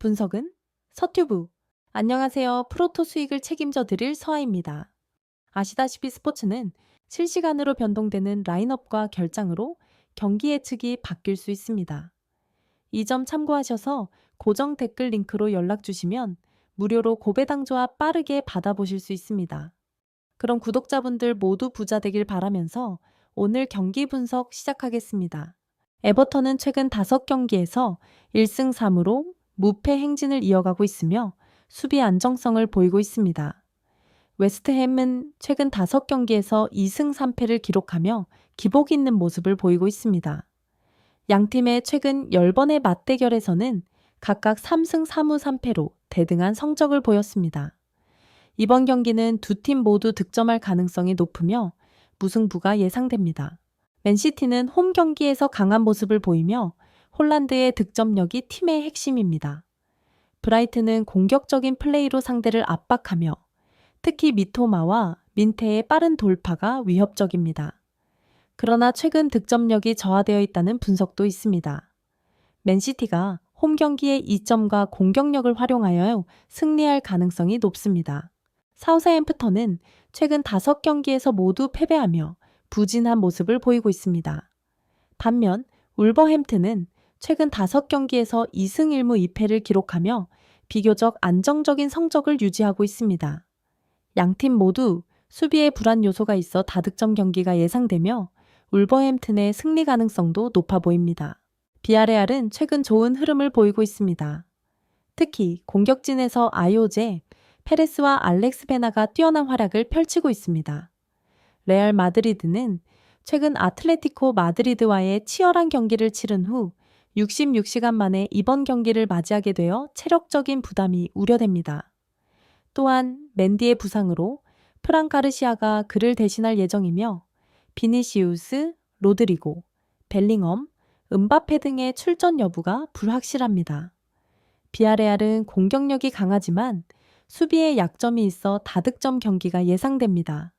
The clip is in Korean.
분석은 서튜브. 안녕하세요. 프로토 수익을 책임져 드릴 서아입니다. 아시다시피 스포츠는 실시간으로 변동되는 라인업과 결장으로 경기 예측이 바뀔 수 있습니다. 이 점 참고하셔서 고정 댓글 링크로 연락 주시면 무료로 고배당 조합 빠르게 받아보실 수 있습니다. 그럼 구독자분들 모두 부자 되길 바라면서 오늘 경기 분석 시작하겠습니다. 에버턴은 최근 5경기에서 1승 3무로 무패 행진을 이어가고 있으며 수비 안정성을 보이고 있습니다. 웨스트햄은 최근 5경기에서 2승 3패를 기록하며 기복 있는 모습을 보이고 있습니다. 양 팀의 최근 10번의 맞대결에서는 각각 3승 3무 3패로 대등한 성적을 보였습니다. 이번 경기는 두 팀 모두 득점할 가능성이 높으며 무승부가 예상됩니다. 맨시티는 홈 경기에서 강한 모습을 보이며 홀란드의 득점력이 팀의 핵심입니다. 브라이트는 공격적인 플레이로 상대를 압박하며 특히 미토마와 민테의 빠른 돌파가 위협적입니다. 그러나 최근 득점력이 저하되어 있다는 분석도 있습니다. 맨시티가 홈 경기의 이점과 공격력을 활용하여 승리할 가능성이 높습니다. 사우스햄프턴은 최근 5경기에서 모두 패배하며 부진한 모습을 보이고 있습니다. 반면 울버햄튼은 최근 5경기에서 2승 1무 2패를 기록하며 비교적 안정적인 성적을 유지하고 있습니다. 양팀 모두 수비에 불안 요소가 있어 다득점 경기가 예상되며 울버햄튼의 승리 가능성도 높아 보입니다. 비아레알은 최근 좋은 흐름을 보이고 있습니다. 특히 공격진에서 아이오제, 페레스와 알렉스 베나가 뛰어난 활약을 펼치고 있습니다. 레알 마드리드는 최근 아틀레티코 마드리드와의 치열한 경기를 치른 후 66시간 만에 이번 경기를 맞이하게 되어 체력적인 부담이 우려됩니다. 또한 맨디의 부상으로 프랑 가르시아가 그를 대신할 예정이며 비니시우스, 로드리고, 벨링엄, 은바페 등의 출전 여부가 불확실합니다. 비아레알은 공격력이 강하지만 수비에 약점이 있어 다득점 경기가 예상됩니다.